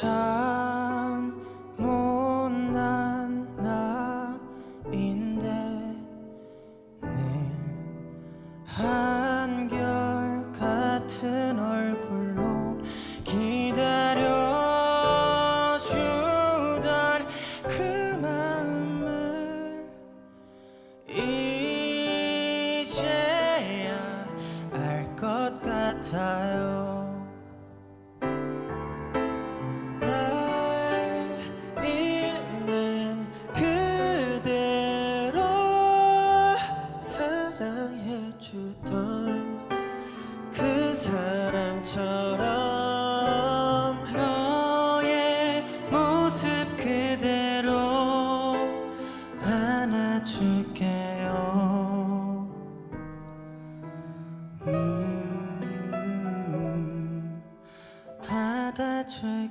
참 못난 나인데 늘 한결 같은 얼굴로 기다려주던 그 마음을 이제야 알 것 같아요. 주던 그 사랑처럼 너의 모습 그대로 안아줄게요. 음, 받아줄게요.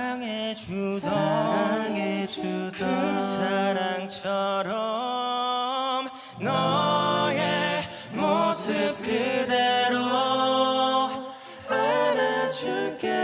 사랑해주던, 사랑해주던 그 사랑처럼 너의 모습 그대로 안아줄게.